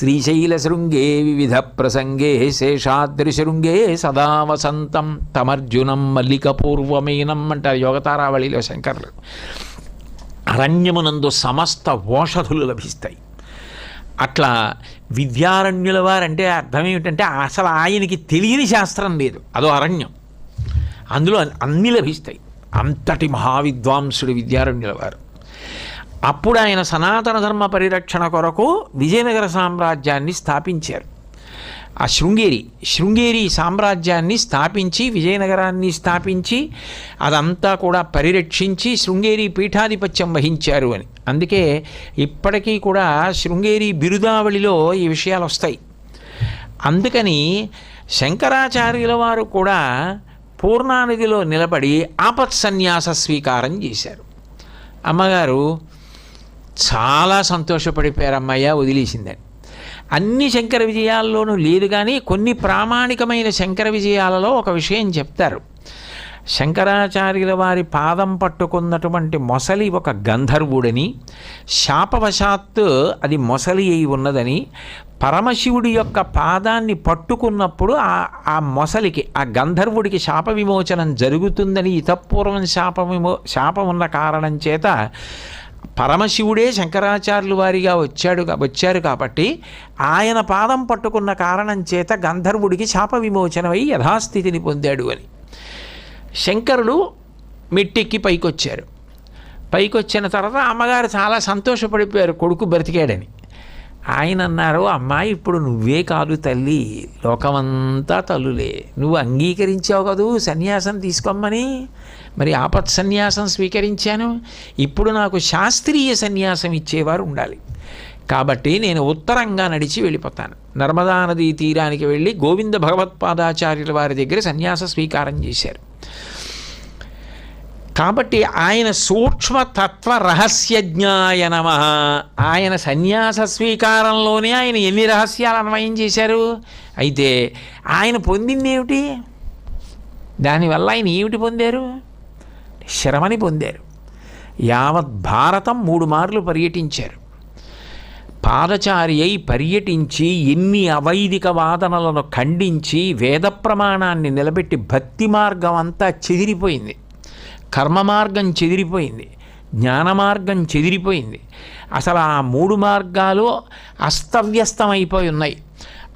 శ్రీశైలశృంగే వివిధ ప్రసంగే శేషాద్రిశృంగే సదా వసంతం తమర్జునం మల్లికపూర్వమేనం అంటారు యోగతారావళిలో శంకర్లు. అరణ్యమునందు సమస్త ఓషధులు లభిస్తాయి. అట్లా విద్యారణ్యుల వారంటే అర్థం ఏమిటంటే అసలు ఆయనకి తెలియని శాస్త్రం లేదు అదో అరణ్యం. అందులో అన్నీ లభిస్తాయి. అంతటి మహావిద్వాంసుడు విద్యారణ్యుల వారు. అప్పుడు ఆయన సనాతన ధర్మ పరిరక్షణ కొరకు విజయనగర సామ్రాజ్యాన్ని స్థాపించారు. ఆ శృంగేరి శృంగేరి సామ్రాజ్యాన్ని స్థాపించి విజయనగరాన్ని స్థాపించి అదంతా కూడా పరిరక్షించి శృంగేరి పీఠాధిపత్యం వహించారు అని. అందుకే ఇప్పటికీ కూడా శృంగేరి బిరుదావళిలో ఈ విషయాలు వస్తాయి అందుకని శంకరాచార్యుల వారు కూడా పూర్ణానదిలో నిలబడి ఆపత్ సన్యాస స్వీకారం చేశారు. అమ్మగారు చాలా సంతోషపడిపోయారు అమ్మయ్య వదిలేసిందని అన్ని శంకర విజయాల్లోనూ లేదు కానీ కొన్ని ప్రామాణికమైన శంకర విజయాలలో ఒక విషయం చెప్తారు. శంకరాచార్యుల వారి పాదం పట్టుకున్నటువంటి మొసలి ఒక గంధర్వుడని శాపవశాత్తు అది మొసలి అయి ఉన్నదని పరమశివుడి యొక్క పాదాన్ని పట్టుకున్నప్పుడు ఆ ఆ మొసలికి ఆ గంధర్వుడికి శాప విమోచనం జరుగుతుందని ఇతపూర్వం శాప విమో శాపం ఉన్న కారణం చేత పరమశివుడే శంకరాచార్యులు వారిగా వచ్చాడు వచ్చారు కాబట్టి ఆయన పాదం పట్టుకున్న కారణం చేత గంధర్వుడికి శాప విమోచనమై యథాస్థితిని పొందాడు అని. శంకరుడు మెట్టెక్కి పైకొచ్చారు. పైకొచ్చిన తర్వాత అమ్మగారు చాలా సంతోషపడిపోయారు కొడుకు బ్రతికాడని. ఆయన అన్నారు అమ్మాయి ఇప్పుడు నువ్వే కాదు తల్లి లోకమంతా తల్లులే. నువ్వు అంగీకరించావు కదూ సన్యాసం తీసుకోమ్మని. మరి ఆపత్ సన్యాసం స్వీకరించాను. ఇప్పుడు నాకు శాస్త్రీయ సన్యాసం ఇచ్చేవారు ఉండాలి. కాబట్టి నేను ఉత్తరంగా నడిచి వెళ్ళిపోతాను. నర్మదా నదీ తీరానికి వెళ్ళి గోవింద భగవత్పాదాచార్యుల వారి దగ్గర సన్యాస స్వీకారం చేశారు. కాబట్టి ఆయన సూక్ష్మతత్వ రహస్యజ్ఞాయ నమ. ఆయన సన్యాస స్వీకారంలోనే ఆయన ఎన్ని రహస్యాలు అన్వయం చేశారు? అయితే ఆయన పొందింది ఏమిటి? దానివల్ల ఆయన ఏమిటి పొందారు? శ్రమని పొందారు. యావత్ భారతం మూడు మార్లు పర్యటించారు. పాదచారి అయి పర్యటించి ఎన్ని అవైదిక వాదనలను ఖండించి వేద ప్రమాణాన్ని నిలబెట్టి భక్తి మార్గం అంతా చెదిరిపోయింది. కర్మ మార్గం చెదిరిపోయింది. జ్ఞాన మార్గం చెదిరిపోయింది. అసలు ఆ మూడు మార్గాలు అస్తవ్యస్తమైపోయి ఉన్నాయి.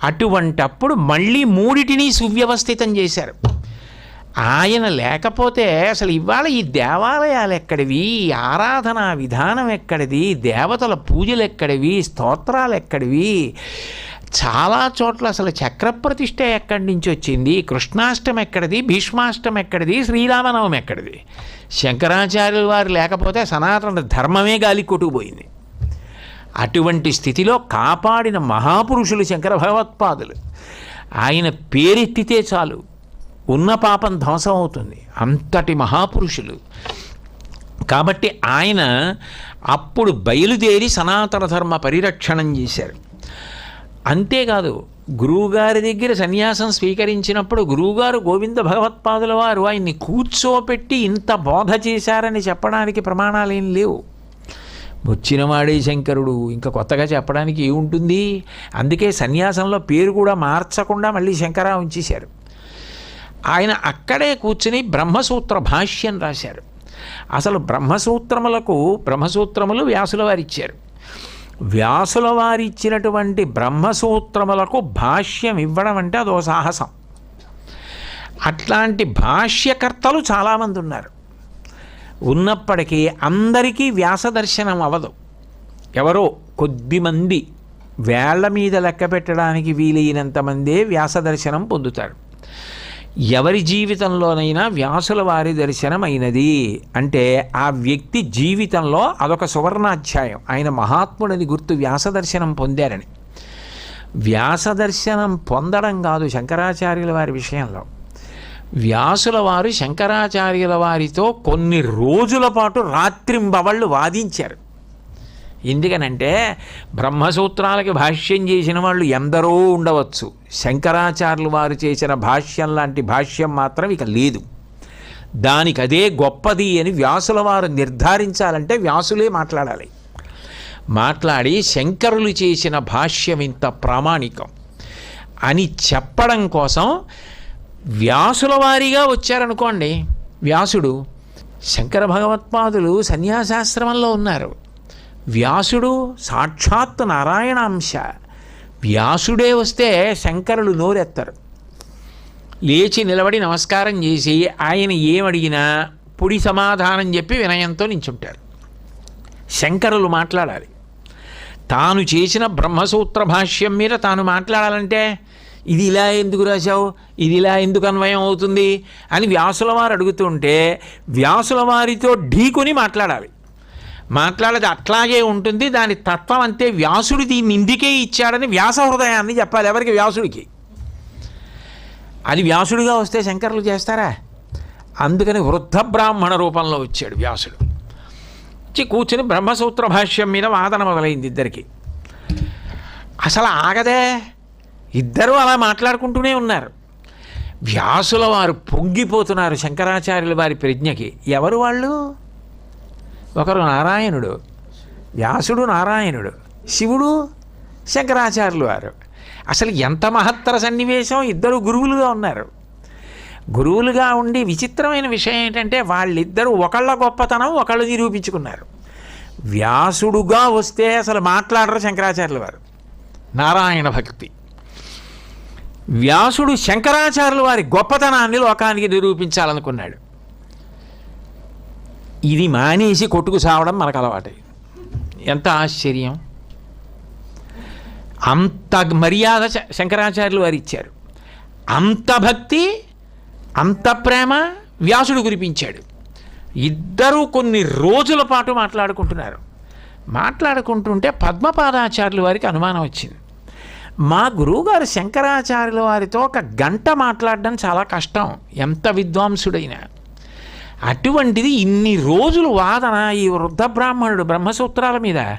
అటువంటప్పుడు మళ్ళీ మూడిటిని సువ్యవస్థితం చేశారు. ఆయన లేకపోతే అసలు ఇవాళ ఈ దేవాలయాలు ఎక్కడివి? ఆరాధనా విధానం ఎక్కడిది? దేవతల పూజలు ఎక్కడివి? స్తోత్రాలు ఎక్కడివి? చాలా చోట్ల అసలు చక్రప్రతిష్ఠ ఎక్కడి నుంచి వచ్చింది? కృష్ణాష్టమి ఎక్కడిది? భీష్మాష్టమి ఎక్కడిది? శ్రీరామనవమి ఎక్కడిది? శంకరాచార్యుల వారు లేకపోతే సనాతన ధర్మమే గాలి కొట్టుకుపోయింది. అటువంటి స్థితిలో కాపాడిన మహాపురుషులు శంకర భగవత్పాదులు. ఆయన పేరెత్తితే చాలు. ఉన్న పాపం ధ్వంసం అవుతుంది. అంతటి మహాపురుషులు. కాబట్టి ఆయన అప్పుడు బయలుదేరి సనాతన ధర్మ పరిరక్షణం చేశారు. అంతేకాదు గురువుగారి దగ్గర సన్యాసం స్వీకరించినప్పుడు గురువుగారు గోవింద భగవత్పాదుల వారు ఆయన్ని కూర్చోపెట్టి ఇంత బోధ చేశారని చెప్పడానికి ప్రమాణాలేం లేవు. వచ్చినవాడే శంకరుడు ఇంకా కొత్తగా చెప్పడానికి ఏముంటుంది? అందుకే సన్యాసంలో పేరు కూడా మార్చకుండా మళ్ళీ శంకరా ఉంచేశారు. ఆయన అక్కడే కూర్చుని బ్రహ్మసూత్ర భాష్యం రాశారు. అసలు బ్రహ్మసూత్రములకు బ్రహ్మసూత్రములు వ్యాసుల వారిచ్చారు. వ్యాసుల వారిచ్చినటువంటి బ్రహ్మసూత్రములకు భాష్యం ఇవ్వడం అంటే అదో సాహసం. అట్లాంటి భాష్యకర్తలు చాలామంది ఉన్నారు. ఉన్నప్పటికీ అందరికీ వ్యాస దర్శనం అవ్వదు ఎవరో కొద్దిమంది వేళ్ళ మీద లెక్క పెట్టడానికి వీలైనంతమందే వ్యాస దర్శనం పొందుతారు. ఎవరి జీవితంలోనైనా వ్యాసుల వారి దర్శనం అయినది అంటే ఆ వ్యక్తి జీవితంలో అదొక సువర్ణాధ్యాయం. ఆయన మహాత్ముడని గుర్తు వ్యాస దర్శనం పొందారని. వ్యాస దర్శనం పొందడం కాదు శంకరాచార్యుల వారి విషయంలో. వ్యాసుల వారు శంకరాచార్యుల వారితో కొన్ని రోజుల పాటు రాత్రింబవళ్ళు వాదించారు. ఎందుకనంటే బ్రహ్మసూత్రాలకి భాష్యం చేసిన వాళ్ళు ఎందరో ఉండవచ్చు. శంకరాచార్యులు వారు చేసిన భాష్యం లాంటి భాష్యం మాత్రం ఇక లేదు. దానికి అదే గొప్పది అని వ్యాసుల వారు నిర్ధారించాలంటే వ్యాసులే మాట్లాడాలి. మాట్లాడి శంకరులు చేసిన భాష్యం ఇంత ప్రామాణికం అని చెప్పడం కోసం వ్యాసుల వారీగా వచ్చారనుకోండి. వ్యాసుడు శంకర భగవత్పాదులు సన్యాసాశ్రమంలో ఉన్నారు. వ్యాసుడు సాక్షాత్ నారాయణాంశ. వ్యాసుడే వస్తే శంకరులు నోరెత్తారు. లేచి నిలబడి నమస్కారం చేసి ఆయన ఏమడిగినా పొడి సమాధానం చెప్పి వినయంతో నించుంటారు. శంకరులు మాట్లాడాలి. తాను చేసిన బ్రహ్మసూత్ర భాష్యం మీద తాను మాట్లాడాలంటే ఇది ఇలా ఎందుకు రాశావు? ఇది ఇలా ఎందుకు అన్వయం అవుతుంది? అని వ్యాసుల వారు అడుగుతుంటే వ్యాసుల వారితో ఢీకొని మాట్లాడాలి. మాట్లాడేది అట్లాగే ఉంటుంది. దాని తత్వం అంతే. వ్యాసుడు దీన్ని ఇందుకే ఇచ్చాడని వ్యాస హృదయాన్ని చెప్పాలి ఎవరికి? వ్యాసుడికి. అది వ్యాసుడిగా వస్తే శంకరులు చేస్తారా? అందుకని వృద్ధ బ్రాహ్మణ రూపంలో వచ్చాడు వ్యాసుడు. వచ్చి కూర్చుని బ్రహ్మసూత్ర భాష్యం మీద వాదన మొదలైంది ఇద్దరికి. అసలు ఆగదే. ఇద్దరూ అలా మాట్లాడుకుంటూనే ఉన్నారు. వ్యాసుల వారు పొంగిపోతున్నారు శంకరాచార్యుల వారి ప్రజ్ఞకి. ఎవరు వాళ్ళు? ఒకరు నారాయణుడు వ్యాసుడు నారాయణుడు శివుడు శంకరాచార్యులు వారు. అసలు ఎంత మహత్తర సన్నివేశం? ఇద్దరు గురువులుగా ఉన్నారు. గురువులుగా ఉండి విచిత్రమైన విషయం ఏంటంటే వాళ్ళిద్దరూ ఒకళ్ళ గొప్పతనం ఒకళ్ళు నిరూపించుకున్నారు. వ్యాసుడుగా వస్తే అసలు మాట్లాడరు శంకరాచార్యుల వారు. నారాయణ భక్తి. వ్యాసుడు శంకరాచార్యుల వారి గొప్పతనాన్ని లోకానికి నిరూపించాలనుకున్నాడు. ఇది మానేసి కొట్టుకు సావడం మనకు అలవాటే ఎంత ఆశ్చర్యం. అంత మర్యాద శంకరాచార్యులు వారు ఇచ్చారు. అంత భక్తి అంత ప్రేమ వ్యాసుడు కురిపించాడు. ఇద్దరూ కొన్ని రోజుల పాటు మాట్లాడుకుంటున్నారు. మాట్లాడుకుంటుంటే పద్మపాదాచార్యుల వారికి అనుమానం వచ్చింది. మా గురువుగారు శంకరాచార్యుల వారితో ఒక గంట మాట్లాడడం చాలా కష్టం. ఎంత విద్వాంసుడైనా. అటువంటిది ఇన్ని రోజులు వాదన ఈ వృద్ధ బ్రాహ్మణుడు బ్రహ్మసూత్రాల మీద.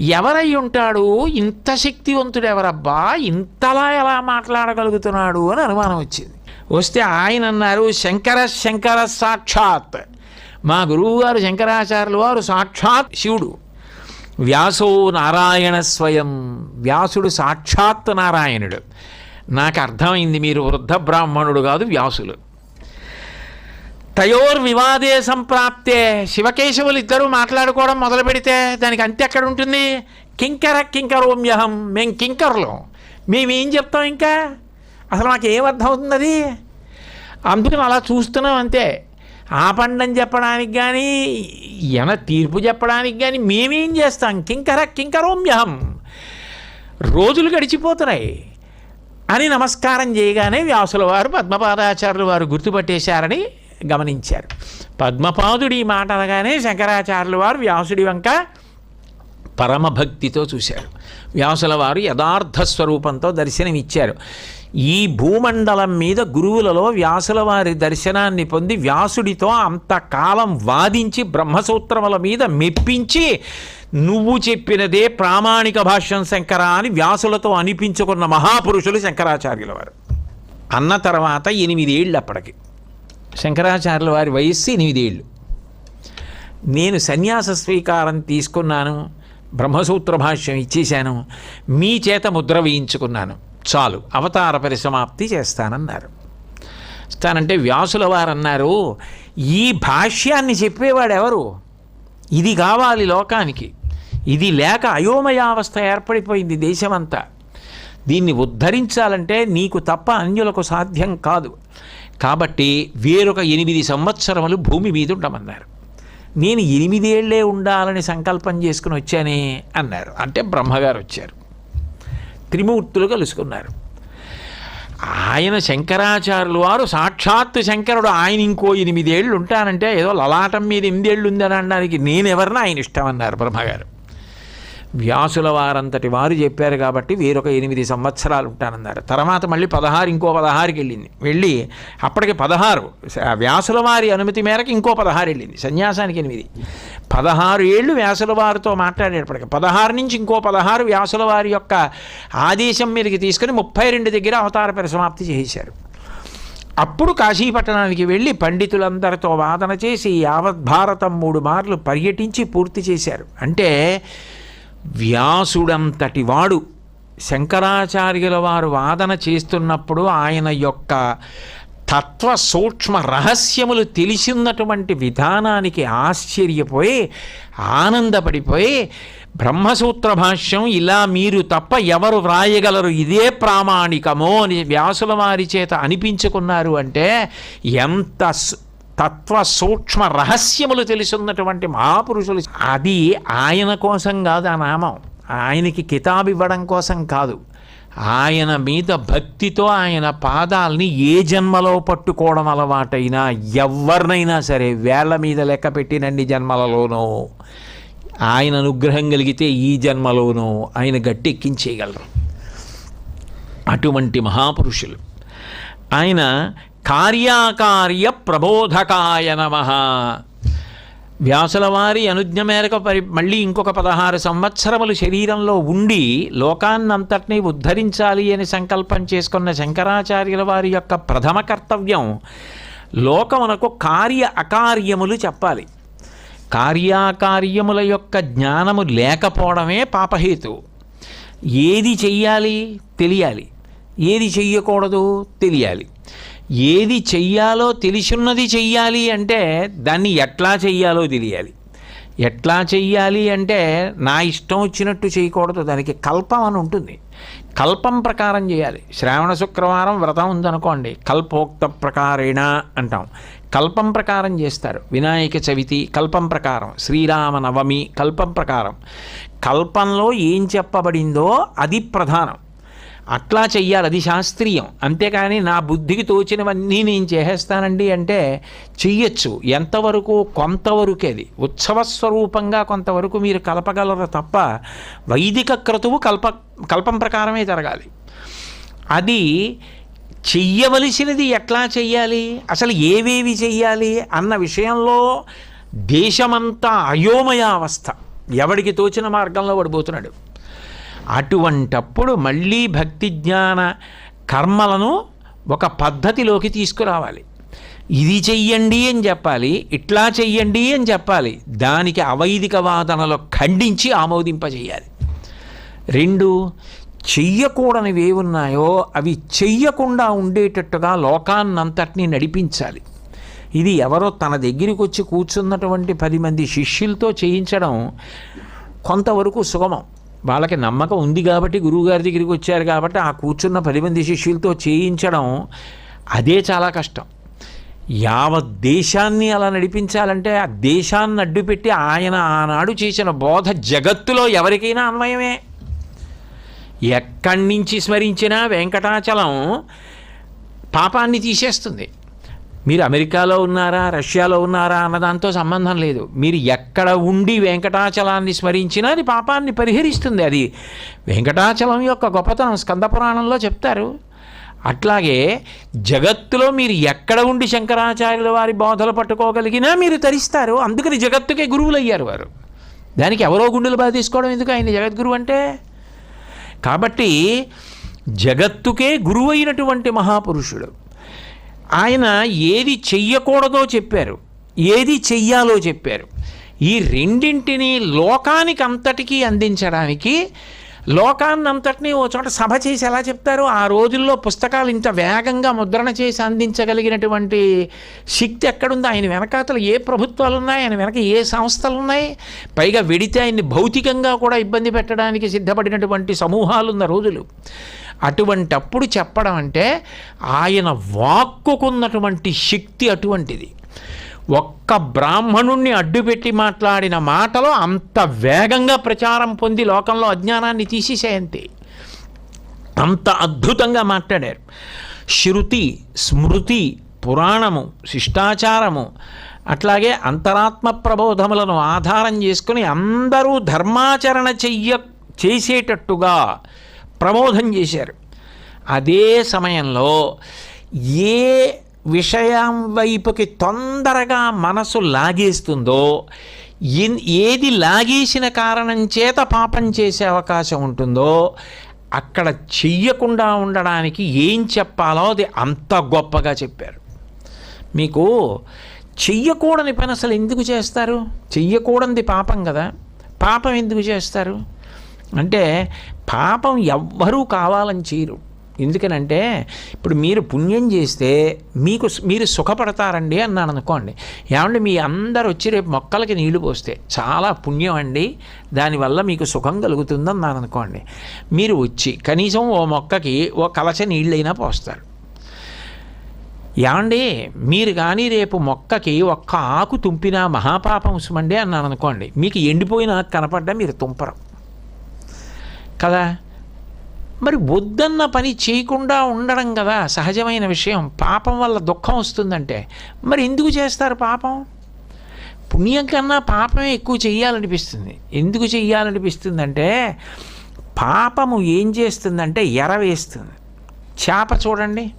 ఎవరై ఉంటాడు? ఇంత శక్తివంతుడు ఎవరబ్బా ఇంతలా ఎలా మాట్లాడగలుగుతున్నాడు అని అనుమానం వచ్చింది. వస్తే ఆయన అన్నారు శంకర శంకర సాక్షాత్. మా గురువుగారు శంకరాచార్యుల వారు సాక్షాత్ శివుడు. వ్యాసో నారాయణ స్వయం. వ్యాసుడు సాక్షాత్ నారాయణుడు. నాకు అర్థమైంది మీరు వృద్ధ బ్రాహ్మణుడు కాదు వ్యాసులు. తయోర్ వివాదే సంప్రాప్తే. శివకేశవులు ఇద్దరూ మాట్లాడుకోవడం మొదలు పెడితే దానికి అంతే ఎక్కడ ఉంటుంది? కింకర కింకరోమ్యహం. మేం కింకర్లు. మేమేం చెప్తాం ఇంకా? అసలు మాకు ఏం అవుతుంది అది అందుకని అలా చూస్తున్నాం అంతే. ఆపండం చెప్పడానికి కానీ ఎన తీర్పు చెప్పడానికి కానీ మేమేం చేస్తాం? కింకర కింకరోమ్యహం. రోజులు గడిచిపోతున్నాయి. అని నమస్కారం చేయగానే వ్యాసుల వారు పద్మపాదాచార్యులు వారు గుర్తుపట్టేశారని గమనించారు. పద్మపాదుడి ఈ మాట అనగానే శంకరాచార్యుల వారు వ్యాసుడి వంక పరమభక్తితో చూశారు. వ్యాసుల వారు యథార్థ స్వరూపంతో దర్శనమిచ్చారు. ఈ భూమండలం మీద గురువులలో వ్యాసుల వారి దర్శనాన్ని పొంది వ్యాసుడితో అంతకాలం వాదించి బ్రహ్మసూత్రముల మీద మెప్పించి నువ్వు చెప్పినదే ప్రామాణిక భాష్యం శంకర అని వ్యాసులతో అనిపించుకున్న మహాపురుషులు శంకరాచార్యుల వారు. అన్న తర్వాత ఎనిమిదేళ్ళు అప్పటికి. శంకరాచార్యుల వారి వయస్సు ఎనిమిదేళ్ళు నేను సన్యాస స్వీకారం తీసుకున్నాను బ్రహ్మసూత్ర భాష్యం ఇచ్చేశాను మీ చేత ముద్ర వేయించుకున్నాను. చాలు అవతార పరిసమాప్తి చేస్తానన్నారు. ఇస్తానంటే వ్యాసుల వారు అన్నారు ఈ భాష్యాన్ని చెప్పేవాడెవరు? ఇది కావాలి లోకానికి. ఇది లేక అయోమయావస్థ ఏర్పడిపోయింది దేశమంతా. దీన్ని ఉద్ధరించాలంటే నీకు తప్ప అన్యులకు సాధ్యం కాదు. కాబట్టి వేరొక ఎనిమిది సంవత్సరములు భూమి మీద ఉండమన్నారు. నేను ఎనిమిదేళ్ళే ఉండాలని సంకల్పం చేసుకుని వచ్చానే అన్నారు. అంటే బ్రహ్మగారు వచ్చారు. త్రిమూర్తులు కలుసుకున్నారు. ఆయన శంకరాచార్యులు వారు సాక్షాత్తు శంకరుడు ఆయన ఇంకో ఎనిమిదేళ్ళు ఉంటానంటే ఏదో లలాటం మీద ఎనిమిదేళ్ళు ఉందని అనడానికి నేనెవరిని ఆయన ఇష్టం అన్నారు బ్రహ్మగారు. వ్యాసుల వారంతటి వారు చెప్పారు కాబట్టి వేరొక ఎనిమిది సంవత్సరాలు ఉంటానన్నారు. తర్వాత మళ్ళీ పదహారు ఇంకో పదహారుకి వెళ్ళింది. వెళ్ళి అప్పటికి పదహారు వ్యాసుల వారి అనుమతి మేరకు ఇంకో పదహారు వెళ్ళింది. సన్యాసానికి ఎనిమిది. పదహారు ఏళ్ళు వ్యాసుల వారితో మాట్లాడేటప్పటికి పదహారు నుంచి ఇంకో పదహారు వ్యాసుల వారి యొక్క ఆదేశం మీదకి తీసుకుని ముప్పై రెండు దగ్గర అవతార పరిసమాప్తి చేశారు. అప్పుడు కాశీపట్టణానికి వెళ్ళి పండితులందరితో వాదన చేసి యావత్ భారతం మూడు మార్లు పర్యటించి పూర్తి చేశారు. అంటే వ్యాసుడంతటి వాడు. శంకరాచార్యుల వారు వాదన చేస్తున్నప్పుడు ఆయన యొక్క తత్వ సూక్ష్మ రహస్యములు తెలిసినటువంటి విధానానికి ఆశ్చర్యపోయి ఆనందపడిపోయి బ్రహ్మసూత్ర భాష్యం ఇలా మీరు తప్ప ఎవరు వ్రాయగలరు? ఇదే ప్రామాణికమో అని వ్యాసుల వారి చేత అనిపించుకున్నారు అంటే ఎంత తత్వ సూక్ష్మ రహస్యములు తెలుసున్నటువంటి మహాపురుషులు అది ఆయన కోసం కాదు ఆ నామం. ఆయనకి కితాబు ఇవ్వడం కోసం కాదు. ఆయన మీద భక్తితో ఆయన పాదాలని ఏ జన్మలో పట్టుకోవడం అలవాటైనా ఎవరినైనా సరే వేళ్ళ మీద లెక్క పెట్టినన్ని జన్మలలోనో ఆయన అనుగ్రహం కలిగితే ఈ జన్మలోనో ఆయన గట్టెక్కించేయగలరు. అటువంటి మహాపురుషులు. ఆయన కార్యాకార్య ప్రబోధకాయ నమ. వ్యాసులవారి అనుజ్ఞ మేరకు పరి మళ్ళీ ఇంకొక పదహారు సంవత్సరములు శరీరంలో ఉండి లోకాన్నంతటినీ ఉద్ధరించాలి అని సంకల్పం చేసుకున్న శంకరాచార్యుల వారి యొక్క ప్రథమ కర్తవ్యం లోకమునకు కార్య అకార్యములు చెప్పాలి. కార్యాకార్యముల యొక్క జ్ఞానము లేకపోవడమే పాపహేతు. ఏది చెయ్యాలి? తెలియాలి. ఏది చెయ్యకూడదు? తెలియాలి. ఏది చెయ్యాలో తెలిసున్నది చెయ్యాలి అంటే దాన్ని ఎట్లా చెయ్యాలో తెలియాలి. ఎట్లా చెయ్యాలి అంటే నా ఇష్టం వచ్చినట్టు చేయకూడదు. దానికి కల్పం అని ఉంటుంది. కల్పం ప్రకారం చేయాలి. శ్రావణ శుక్రవారం వ్రతం ఉందనుకోండి. కల్పోక్త ప్రకారేణ అంటాం. కల్పం ప్రకారం చేస్తారు. వినాయక చవితి కల్పం ప్రకారం. శ్రీరామ నవమి కల్పం ప్రకారం. కల్పంలో ఏం చెప్పబడిందో అది ప్రధానం. అట్లా చెయ్యాలి అది శాస్త్రీయం. అంతేకాని నా బుద్ధికి తోచినవన్నీ నేను చేసేస్తానండి అంటే చెయ్యొచ్చు. ఎంతవరకు కొంతవరకు అది ఉత్సవ స్వరూపంగా కొంతవరకు మీరు కలపగలరు తప్ప వైదిక క్రతువు కల్ప కల్పం ప్రకారమే జరగాలి. అది చెయ్యవలసినది ఎట్లా చెయ్యాలి? అసలు ఏవేవి చెయ్యాలి? అన్న విషయంలో దేశమంతా అయోమయ అవస్థ ఎవడికి తోచిన మార్గంలో పడిపోతున్నాడు అటువంటప్పుడు మళ్ళీ భక్తి జ్ఞాన కర్మలను ఒక పద్ధతిలోకి తీసుకురావాలి. ఇది చెయ్యండి అని చెప్పాలి ఇట్లా చెయ్యండి అని చెప్పాలి దానికి అవైదిక వాదనలో ఖండించి ఆమోదింపజేయాలి. రెండు చెయ్యకూడనివి ఏమున్నాయో అవి చెయ్యకుండా ఉండేటట్టుగా లోకాన్నంతటినీ నడిపించాలి. ఇది ఎవరో తన దగ్గరికి వచ్చి కూర్చున్నటువంటి పది మంది శిష్యులతో చేయించడం కొంతవరకు సుగమం. వాళ్ళకి నమ్మకం ఉంది కాబట్టి గురువుగారి దగ్గరికి వచ్చారు కాబట్టి ఆ కూర్చున్న పది మంది శిష్యులతో చేయించడం అదే చాలా కష్టం. యావత్ దేశాన్ని అలా నడిపించాలంటే ఆ దేశాన్ని అడ్డుపెట్టి ఆయన ఆనాడు చేసిన బోధ జగత్తులో ఎవరికైనా అన్వయమే. ఎక్కడి నుంచి స్మరించినా వెంకటాచలం పాపాన్ని తీసేస్తుంది. మీరు అమెరికాలో ఉన్నారా రష్యాలో ఉన్నారా అన్న దాంతో సంబంధం లేదు. మీరు ఎక్కడ ఉండి వెంకటాచలాన్ని స్మరించినా అది పాపాన్ని పరిహరిస్తుంది. అది వెంకటాచలం యొక్క గొప్పతనం స్కందపురాణంలో చెప్తారు. అట్లాగే జగత్తులో మీరు ఎక్కడ ఉండి శంకరాచార్యుల వారి బోధలు పట్టుకోగలిగినా మీరు తరిస్తారు. అందుకని జగత్తుకే గురువులు అయ్యారు వారు. దానికి ఎవరో గుండెలు బాధ తీసుకోవడం ఎందుకు? ఆయన జగద్గురువు అంటే? కాబట్టి జగత్తుకే గురువైనటువంటి మహాపురుషుడు. ఆయన ఏది చెయ్యకూడదో చెప్పారు. ఏది చెయ్యాలో చెప్పారు. ఈ రెండింటిని లోకానికి అంతటికీ అందించడానికి లోకాన్నంతటినీ ఓ చోట సభ చేసి ఎలా చెప్తారు? ఆ రోజుల్లో పుస్తకాలు ఇంత వేగంగా ముద్రణ చేసి అందించగలిగినటువంటి శక్తి ఎక్కడుంది? ఆయన వెనకాతలు ఏ ప్రభుత్వాలు ఉన్నాయి ఆయన వెనక ఏ సంస్థలు ఉన్నాయి పైగా వెడితే ఆయన్ని భౌతికంగా కూడా ఇబ్బంది పెట్టడానికి సిద్ధపడినటువంటి సమూహాలు ఉన్న రోజులు. అటువంటప్పుడు చెప్పడం అంటే ఆయన వాక్కుకున్నటువంటి శక్తి అటువంటిది. ఒక్క బ్రాహ్మణుణ్ణి అడ్డుపెట్టి మాట్లాడిన మాటలో అంత వేగంగా ప్రచారం పొంది లోకంలో అజ్ఞానాన్ని తీసేసేయంతే. అంత అద్భుతంగా మాట్లాడారు. శృతి స్మృతి పురాణము శిష్టాచారము అట్లాగే అంతరాత్మ ప్రబోధములను ఆధారం చేసుకుని అందరూ ధర్మాచరణ చెయ్య చేసేటట్టుగా ప్రబోధం చేశారు. అదే సమయంలో ఏ విషయం వైపుకి తొందరగా మనసు లాగేస్తుందో ఏది లాగేసిన కారణం చేత పాపం చేసే అవకాశం ఉంటుందో అక్కడ చెయ్యకుండా ఉండడానికి ఏం చెప్పాలో అది అంత గొప్పగా చెప్పారు. మీకు చెయ్యకూడని పని అసలు ఎందుకు చేస్తారు? చెయ్యకూడనిది పాపం కదా. పాపం ఎందుకు చేస్తారు? అంటే పాపం ఎవ్వరూ కావాలని చేయరు. ఎందుకనంటే ఇప్పుడు మీరు పుణ్యం చేస్తే మీకు మీరు సుఖపడతారండి అన్నాను అనుకోండి. ఏమంటే మీ అందరు వచ్చి రేపు మొక్కలకి నీళ్ళు పోస్తే చాలా పుణ్యం అండి దానివల్ల మీకు సుఖం కలుగుతుంది అన్నాను అనుకోండి. మీరు వచ్చి కనీసం ఓ మొక్కకి ఓ కలచ నీళ్ళైనా పోస్తారు. ఏమండి మీరు కానీ రేపు మొక్కకి ఒక్క ఆకు తుంపినా మహాపాపం సుమండి అన్నాను అనుకోండి. మీకు ఎండిపోయిన కనపడ్డా మీరు తుంపరు. కదా? మరి వద్దన్న పని చేయకుండా ఉండడం కదా సహజమైన విషయం. పాపం వల్ల దుఃఖం వస్తుందంటే. మరి ఎందుకు చేస్తారు పాపం? పుణ్యం కన్నా పాపమే ఎక్కువ చెయ్యాలనిపిస్తుంది. ఎందుకు చెయ్యాలనిపిస్తుందంటే పాపము ఏం చేస్తుందంటే ఎర వేస్తుంది చేప చూడండి.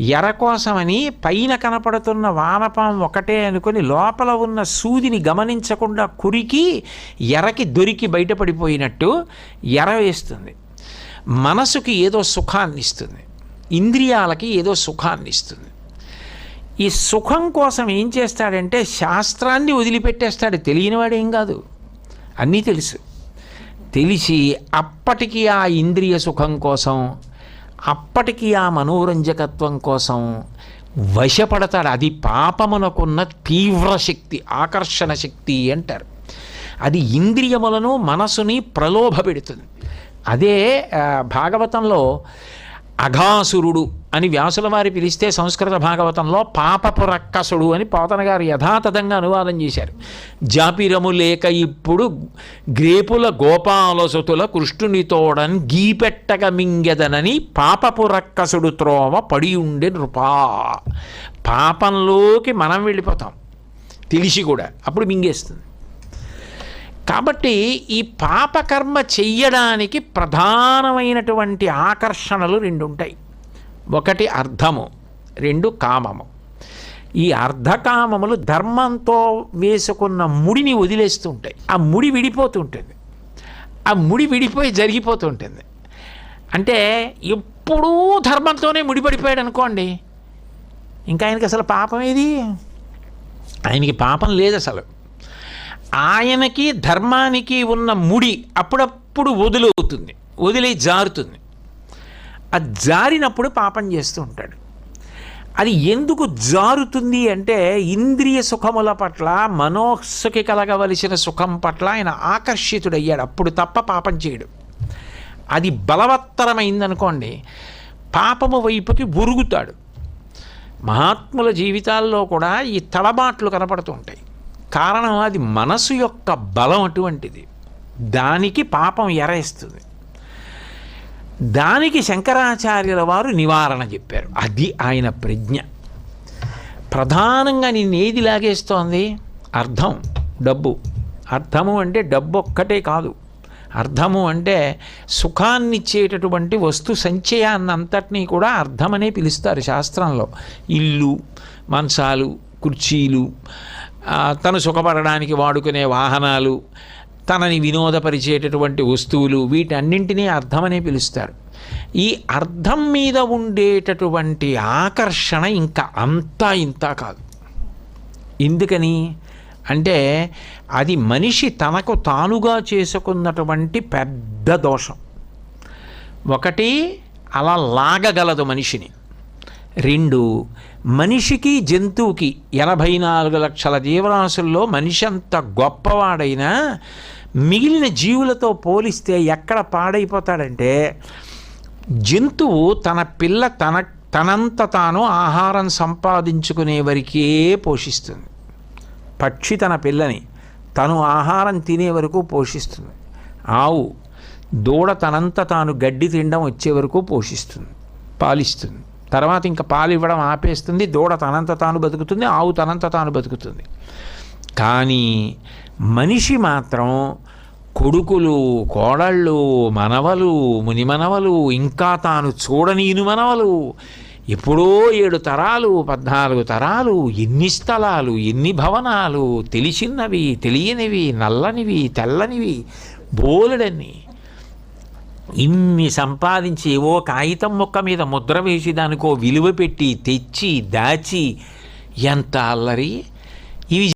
ఎర కోసమని పైన కనపడుతున్న వానపాం ఒకటే అనుకొని లోపల ఉన్న సూదిని గమనించకుండా కురికి ఎరకి దొరికి బయటపడిపోయినట్టు ఎర వేస్తుంది. మనసుకి ఏదో సుఖాన్ని ఇస్తుంది. ఇంద్రియాలకి ఏదో సుఖాన్ని ఇస్తుంది. ఈ సుఖం కోసం ఏం చేస్తాడంటే శాస్త్రాన్ని వదిలిపెట్టేస్తాడు. తెలియనివాడేం కాదు. అన్నీ తెలుసు. తెలిసి అప్పటికి ఆ ఇంద్రియ సుఖం కోసం అప్పటికి ఆ మనోరంజకత్వం కోసం వశపడతాడు. అది పాపమునకున్న తీవ్ర శక్తి ఆకర్షణ శక్తి అంటారు. అది ఇంద్రియములను మనసుని ప్రలోభ పెడుతుంది. అదే భాగవతంలో అఘాసురుడు అని వ్యాసుల వారి పిలిస్తే సంస్కృత భాగవతంలో పాపపు రక్కసుడు అని పోతన గారు యథాతథంగా అనువాదం చేశారు. జాపిరము లేక ఇప్పుడు గ్రేపుల గోపాలసుతుల కృష్ణునితోడన్ గీపెట్టగ మింగెదనని పాపపు రక్కసుడు త్రోవ పడి ఉండే నృపా. పాపంలోకి మనం వెళ్ళిపోతాం. తెలిసి కూడా అప్పుడు మింగేస్తుంది. కాబట్టి ఈ పాపకర్మ చెయ్యడానికి ప్రధానమైనటువంటి ఆకర్షణలు రెండు ఉంటాయి ఒకటి అర్థము రెండు కామము. ఈ అర్ధకామములు ధర్మంతో వేసుకున్న ముడిని వదిలేస్తూ ఉంటాయి ఆ ముడి విడిపోతుంటుంది. ఆ ముడి విడిపోయి జరిగిపోతుంటుంది. అంటే ఎప్పుడూ ధర్మంతోనే ముడిపడిపోయాడు అనుకోండి ఇంకా ఆయనకి అసలు పాపం ఏది? ఆయనకి పాపం లేదు అసలు. ఆయనకి ధర్మానికి ఉన్న ముడి అప్పుడప్పుడు వదులవుతుంది వదిలి జారుతుంది. ఆ జారినప్పుడు పాపం చేస్తూ ఉంటాడు. అది ఎందుకు జారుతుంది అంటే ఇంద్రియ సుఖముల పట్ల మనోసుకి కలగవలసిన సుఖం పట్ల ఆయన ఆకర్షితుడయ్యాడు. అప్పుడు తప్ప పాపం చేయడు. అది బలవత్తరమైందనుకోండి పాపము వైపుకి ఉరుగుతాడు మహాత్ముల జీవితాల్లో కూడా ఈ తడబాట్లు కనపడుతూ ఉంటాయి. కారణం అది మనసు యొక్క బలం అటువంటిది. దానికి పాపం ఎరేస్తుంది. దానికి శంకరాచార్యుల వారు నివారణ చెప్పారు. అది ఆయన ప్రజ్ఞ. ప్రధానంగా నిన్ను ఏది లాగేస్తోంది? అర్థం డబ్బు. అర్థము అంటే డబ్బు ఒక్కటే కాదు. అర్థము అంటే సుఖాన్నిచ్చేటటువంటి వస్తు సంచయాన్నంతటినీ కూడా అర్థమనే పిలుస్తారు శాస్త్రంలో. ఇల్లు మంచాలు కుర్చీలు తను సుఖపడడానికి వాడుకునే వాహనాలు తనని వినోదపరిచేటటువంటి వస్తువులు వీటన్నింటినీ అర్థమనే పిలుస్తారు. ఈ అర్థం మీద ఉండేటటువంటి ఆకర్షణ ఇంకా అంతా ఇంత కాదు. ఎందుకని అంటే అది మనిషి తనకు తానుగా చేసుకున్నటువంటి పెద్ద దోషం. ఒకటి అలా లాగగలదు మనిషిని. రెండు మనిషికి జంతువుకి ఎనభై నాలుగు లక్షల జీవరాశుల్లో మనిషి అంత గొప్పవాడైనా మిగిలిన జీవులతో పోలిస్తే ఎక్కడ పాడైపోతాడంటే జంతువు తన పిల్ల తన తనంత తాను ఆహారం సంపాదించుకునే వరకే పోషిస్తుంది. పక్షి తన పిల్లని తను ఆహారం తినే వరకు పోషిస్తుంది. ఆవు దూడ తనంత తాను గడ్డి తినడం వచ్చే వరకు పోషిస్తుంది పాలిస్తుంది. తర్వాత ఇంకా పాలు ఇవ్వడం ఆపేస్తుంది. దూడ తనంత తాను బతుకుతుంది ఆవు తనంత తాను బతుకుతుంది. కానీ మనిషి మాత్రం కొడుకులు కోడళ్ళు మనవలు మునిమనవలు ఇంకా తాను చూడని మనవలు ఎప్పుడో ఏడు తరాలు పద్నాలుగు తరాలు ఎన్ని స్థలాలు ఎన్ని భవనాలు తెలిసినవి తెలియనివి నల్లనివి తెల్లనివి బోలెడన్ని ఇన్ని సంపాదించి ఓ కాగితం మొక్క మీద ముద్ర వేసి దానికో విలువ పెట్టి తెచ్చి దాచి ఎంత అల్లరి? ఇవి